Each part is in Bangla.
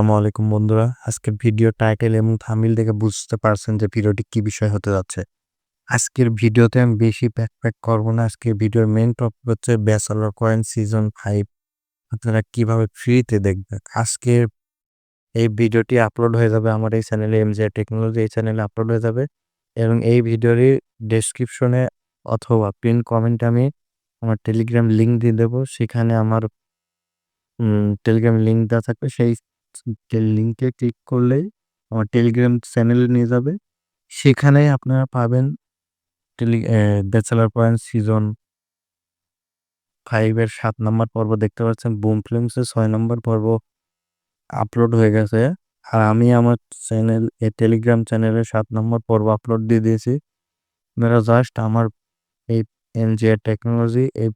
আসসালামু আলাইকুম বন্ধুরা। আজকের ভিডিও টাইটেল এবং থামিল দেখে বুঝতে পারছেন যে ভিডিওটি কি বিষয় হতে যাচ্ছে। আজকের ভিডিওতে আমি বেশি প্যাক প্যাক করব না। আজকের ভিডিওর মেন টপিক হচ্ছে ব্যাচেলর কয়েন সিজন ফাইভ আপনারা কীভাবে ফ্রিতে দেখবেন? আজকের এই ভিডিওটি আপলোড হয়ে যাবে আমার এই চ্যানেলে এম জে টেকনোলজি এই চ্যানেলে আপলোড হয়ে যাবে। এবং এই ভিডিওরই ডেসক্রিপশনে অথবা পিন কমেন্টে আমি আমার টেলিগ্রাম লিঙ্ক দিয়ে দেবো। সেখানে আমার টেলিগ্রাম লিঙ্ক দেওয়া থাকবে। সেই লিঙ্কে ক্লিক করলেই আমার টেলিগ্রাম চ্যানেলে নিয়ে যাবে। সেখানেই আপনারা পাবেন টেলি ব্যাচেলার পয়েন্ট সিজন ফাইভের সাত নম্বর পর্ব। দেখতে পাচ্ছেন বুম ফিল্মসের ছয় নম্বর পর্ব আপলোড হয়ে গেছে। আর আমি আমার চ্যানেল টেলিগ্রাম চ্যানেলে সাত নম্বর পর্ব আপলোড দিয়ে দিয়েছি। আপনারা জাস্ট আমার এই এনজিআর টেকনোলজি, এই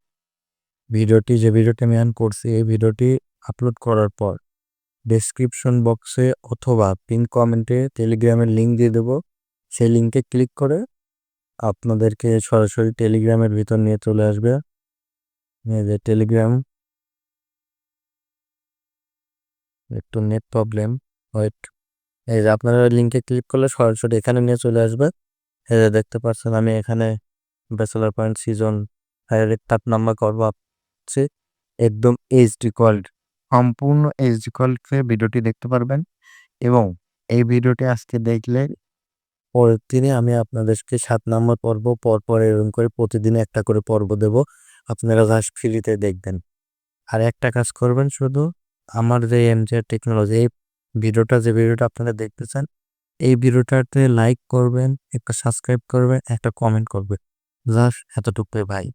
ভিডিওটি, যে ভিডিওটি আমি অন করছি, এই ভিডিওটি আপলোড করার পর ডেসক্রিপশন বক্সে অথবা পিন কমেন্টে টেলিগ্রামের লিঙ্ক দিয়ে দেবো। সেই লিঙ্কে ক্লিক করে আপনাদেরকে সরাসরি টেলিগ্রামের ভিতর নিয়ে চলে আসবে। যে টেলিগ্রাম একটু নেট প্রবলেম ওয়েট এই যে আপনারা লিঙ্কে ক্লিক করলে সরাসরি এখানে নিয়ে চলে আসবে। এই যে দেখতে পাচ্ছেন আমি এখানে ব্যাচেলার পয়েন্ট সিজন ফাইভের তার নাম্বার করব। একদম এইচডি কোয়ালিটি সম্পূর্ণ এইচডি কোয়ালিটিতে ভিডিওটি দেখতে পারবেন এবং এই ভিডিওটি আজকে দেখলে পরের দিনে আমি আপনাদেরকে সাত নম্বর পর্ব পর পর এরকম করে প্রতিদিন একটা করে পর্ব দেব। আপনারা জাস্ট ফ্রিতে দেখবেন। আর একটা কাজ করবেন শুধু আমার যে এমজে টেকনোলজি এই ভিডিওটা যে ভিডিওটা আপনারা দেখতেছেন, এই ভিডিওটাতে লাইক করবেন, একটা সাবস্ক্রাইব করবেন, একটা কমেন্ট করবেন। জাস্ট এতটুকু ভাই।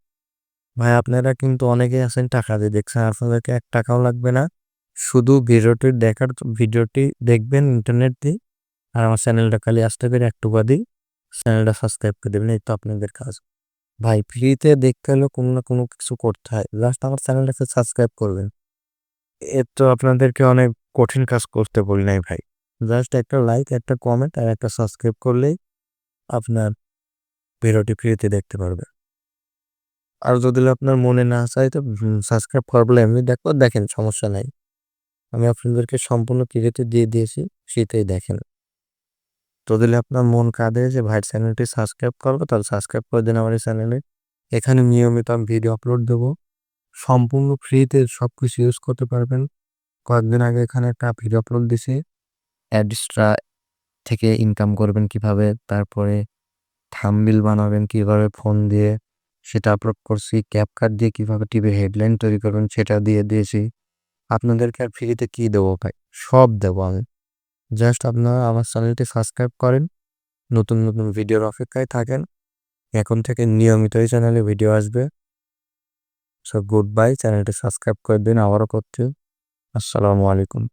ভাই, আপনারা কিন্তু অনেকেই আছেন টাকা দিয়ে দেখছেন, আপনাদেরকে এক টাকাও লাগবে না। শুধু ভিডিওটি দেখার, ভিডিওটি দেখবেন ইন্টারনেট দিয়ে। আর আমার চ্যানেলটা খালি আসতে পেরে একটু বাদই চ্যানেলটা সাবস্ক্রাইব করে দেবেন, এই তো আপনাদের কাজ। ভাই ফ্রিতে দেখতে হলে কোনো না কোনো কিছু করতে হয়। লাস্ট আমার চ্যানেলটাকে সাবস্ক্রাইব করবেন। এর তো আপনাদেরকে অনেক কঠিন কাজ করতে বলি নাই ভাই। জাস্ট একটা লাইক একটা কমেন্ট আর একটা সাবস্ক্রাইব করলেই আপনার ভিডিওটি ফ্রিতে দেখতে পারবেন। আর যদি আপনার মনে না চাই তো সাবস্ক্রাইব করবলে এমনি দেখো, দেখেন সমস্যা নাই। আমি আপনাদেরকে সম্পূর্ণ ক্রিকেটে দিয়ে দিয়েছি, সেটাই দেখেন। যদি আপনার মন কাঁদে যে, ভাই চ্যানেলটি সাবস্ক্রাইব করব, তাহলে সাবস্ক্রাইব করে দিন আমার এই চ্যানেলে এখানে নিয়মিত আমি ভিডিও আপলোড দেবো। সম্পূর্ণ ফ্রিতে সব কিছু ইউজ করতে পারবেন। কয়েকদিন আগে এখানে একটা ভিডিও আপলোড দিছি। অ্যাডিস্ট্রা থেকে ইনকাম করবেন কীভাবে, তারপরে থামবিল বানাবেন কীভাবে ফোন দিয়ে। সেটা আপলোড করছি। ক্যাপকাট দিয়ে কীভাবে টিভি হেডলাইন তৈরি করবেন সেটা দিয়ে দিয়েছি। আপনাদেরকে আর ফ্রিতে কী দেবো ভাই? সব দেবো আমি। জাস্ট আপনারা আমার চ্যানেলটি সাবস্ক্রাইব করেন। নতুন নতুন ভিডিওর অপেক্ষায় থাকেন। এখন থেকে নিয়মিত এই চ্যানেলে ভিডিও আসবে। সো গুড বাই চ্যানেলটি সাবস্ক্রাইব করে দিন। আবারও করতে আসসালামু আলাইকুম।